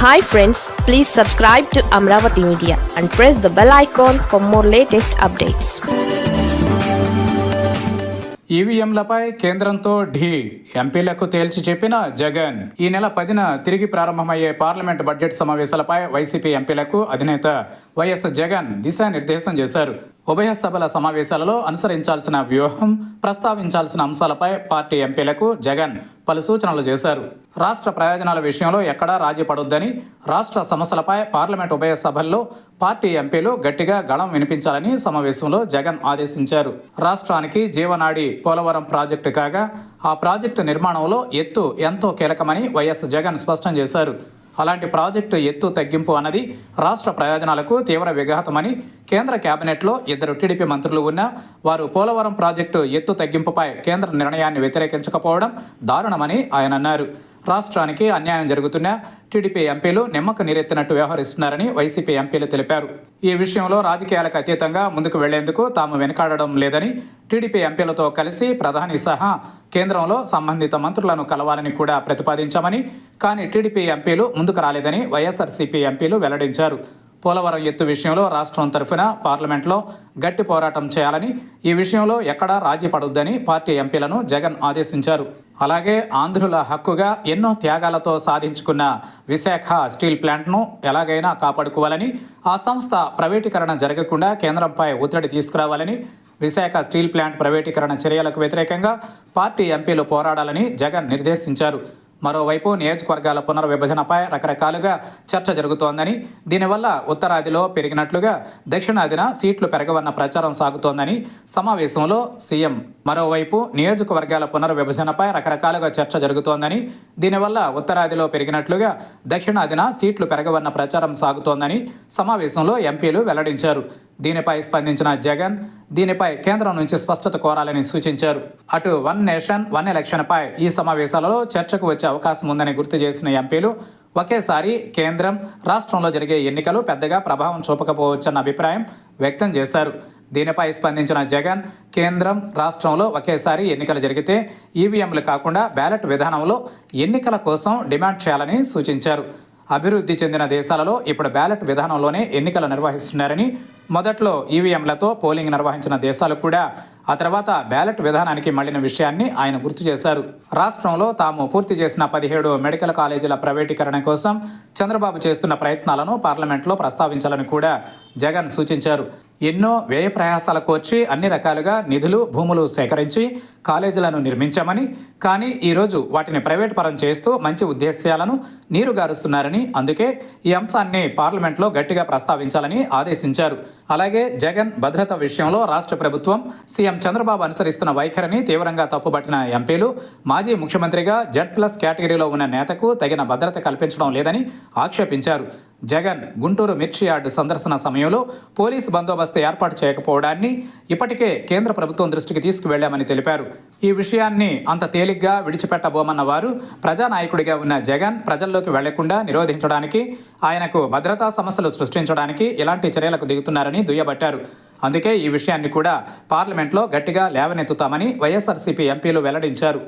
Hi friends please subscribe to Amaravati media and press the bell icon for more latest updates ఈవీఎంలపై కేంద్రంతో ఢీ. ఎంపీలకు తేల్చి చెప్పిన జగన్ ఈ నెల పదిన తిరిగి ప్రారంభమయ్యే పార్లమెంట్ బడ్జెట్ సమావేశాలపై వైసీపీ ఎంపీలకు అధినేత వైఎస్ జగన్ దిశానిర్దేశం చేశారు. ఉభయ సభల సమావేశాలలో అనుసరించాల్సిన వ్యూహం ప్రస్తావించాల్సిన అంశాలపై పార్టీ ఎంపీలకు జగన్ పలు సూచనలు చేశారు. రాష్ట్ర ప్రయోజనాల విషయంలో ఎక్కడా రాజీ పడొద్దని రాష్ట్ర సమస్యలపై పార్లమెంట్ ఉభయ సభల్లో పార్టీ ఎంపీలు గట్టిగా గళం వినిపించాలని సమావేశంలో జగన్ ఆదేశించారు. రాష్ట్రానికి జీవనాడి పోలవరం ప్రాజెక్టు కాగా ఆ ప్రాజెక్టు నిర్మాణంలో ఎత్తు ఎంతో కీలకమని వైఎస్ జగన్ స్పష్టం చేశారు. అలాంటి ప్రాజెక్టు ఎత్తు తగ్గింపు అన్నది రాష్ట్ర ప్రయోజనాలకు తీవ్ర విఘాతమని కేంద్ర కేబినెట్లో ఇద్దరు టీడీపీ మంత్రులు ఉన్నా వారు పోలవరం ప్రాజెక్టు ఎత్తు తగ్గింపుపై కేంద్ర నిర్ణయాన్ని వ్యతిరేకించకపోవడం దారుణమని ఆయన అన్నారు. రాష్ట్రానికి అన్యాయం జరుగుతున్నా టీడీపీ ఎంపీలు నిమ్మక నీరెత్తినట్టు వ్యవహరిస్తున్నారని వైసీపీ ఎంపీలు తెలిపారు. ఈ విషయంలో రాజకీయాలకు అతీతంగా ముందుకు వెళ్ళేందుకు తాము వెనకాడడం లేదని టీడీపీ ఎంపీలతో కలిసి ప్రధాని సహా కేంద్రంలో సంబంధిత మంత్రులను కలవాలని కూడా ప్రతిపాదించామని కానీ టీడీపీ ఎంపీలు ముందుకు రాలేదని వైఎస్ఆర్సీపీ ఎంపీలు వెల్లడించారు. పోలవరం ఎత్తు విషయంలో రాష్ట్రం తరఫున పార్లమెంట్లో గట్టి పోరాటం చేయాలని ఈ విషయంలో ఎక్కడా రాజీ పడొద్దని పార్టీ ఎంపీలను జగన్ ఆదేశించారు. అలాగే ఆంధ్రుల హక్కుగా ఎన్నో త్యాగాలతో సాధించుకున్న విశాఖ స్టీల్ ప్లాంట్ను ఎలాగైనా కాపాడుకోవాలని ఆ సంస్థ ప్రైవేటీకరణ జరగకుండా కేంద్రంపై ఒత్తిడి తీసుకురావాలని విశాఖ స్టీల్ ప్లాంట్ ప్రైవేటీకరణ చర్యలకు వ్యతిరేకంగా పార్టీ ఎంపీలు పోరాడాలని జగన్ నిర్దేశించారు. మరోవైపు నియోజకవర్గాల పునర్విభజనపై రకరకాలుగా చర్చ జరుగుతోందని దీనివల్ల ఉత్తరాదిలో పెరిగినట్లుగా దక్షిణాదిన సీట్లు పెరగవన్న ప్రచారం సాగుతోందని సమావేశంలో సీఎం మరోవైపు నియోజకవర్గాల పునర్విభజనపై రకరకాలుగా చర్చ జరుగుతోందని దీనివల్ల ఉత్తరాదిలో పెరిగినట్లుగా దక్షిణాదిన సీట్లు పెరగవన్న ప్రచారం సాగుతోందని సమావేశంలో ఎంపీలు వెల్లడించారు. దీనిపై స్పందించిన జగన్ దీనిపై కేంద్రం నుంచి స్పష్టత కోరాలని సూచించారు. అటు వన్ నేషన్ వన్ ఎలక్షన్పై ఈ సమావేశాలలో చర్చకు వచ్చే అవకాశం ఉందని గుర్తు చేసిన ఎంపీలు ఒకేసారి కేంద్రం రాష్ట్రంలో జరిగే ఎన్నికలు పెద్దగా ప్రభావం చూపకపోవచ్చన్న అభిప్రాయం వ్యక్తం చేశారు. దీనిపై స్పందించిన జగన్ కేంద్రం రాష్ట్రంలో ఒకేసారి ఎన్నికలు జరిగితే ఈవీఎంలు కాకుండా బ్యాలెట్ విధానంలో ఎన్నికల కోసం డిమాండ్ చేయాలని సూచించారు. అభివృద్ధి చెందిన దేశాలలో ఇప్పుడు బ్యాలెట్ విధానంలోనే ఎన్నికలు నిర్వహిస్తున్నారని మొదట్లో ఈవీఎంలతో పోలింగ్ నిర్వహించిన దేశాలు కూడా ఆ తర్వాత బ్యాలెట్ విధానానికి మళ్ళిన విషయాన్ని ఆయన గుర్తు చేశారు. రాష్ట్రంలో తాము పూర్తి చేసిన పదిహేడు మెడికల్ కాలేజీల ప్రైవేటీకరణ కోసం చంద్రబాబు చేస్తున్న ప్రయత్నాలను పార్లమెంట్లో ప్రస్తావించాలని కూడా జగన్ సూచించారు. ఎన్నో వ్యయ ప్రయాసాల కోర్చి అన్ని రకాలుగా నిధులు భూములు సేకరించి కాలేజీలను నిర్మించామని కానీ ఈరోజు వాటిని ప్రైవేట్ పరం చేస్తూ మంచి ఉద్దేశ్యాలను నీరుగారుస్తున్నారని అందుకే ఈ అంశాన్ని పార్లమెంట్లో గట్టిగా ప్రస్తావించాలని ఆదేశించారు. అలాగే జగన్ భద్రత విషయంలో రాష్ట్ర ప్రభుత్వం సీఎం చంద్రబాబు అనుసరిస్తున్న వైఖరిని తీవ్రంగా తప్పుపట్టిన ఎంపీలు మాజీ ముఖ్యమంత్రిగా జెడ్ ప్లస్ కేటగిరీలో ఉన్న నేతకు తగిన భద్రత కల్పించడం లేదని ఆక్షేపించారు. జగన్ గుంటూరు మిర్చి యార్డు సందర్శన సమయంలో పోలీసు బందోబస్తు ఏర్పాటు చేయకపోవడాన్ని ఇప్పటికే కేంద్ర ప్రభుత్వం దృష్టికి తీసుకువెళ్ళామని తెలిపారు. ఈ విషయాన్ని అంత తేలిగ్గా విడిచిపెట్టబోమన్న వారు ప్రజానాయకుడిగా ఉన్న జగన్ ప్రజల్లోకి వెళ్ళకుండా నిరోధించడానికి ఆయనకు భద్రతా సమస్యలు సృష్టించడానికి ఇలాంటి చర్యలకు దిగుతున్నారని దుయ్యబట్టారు. అందుకే ఈ విషయాన్ని కూడా పార్లమెంట్లో గట్టిగా లేవనెత్తుతామని వైఎస్ఆర్సీపీ ఎంపీలు వెల్లడించారు.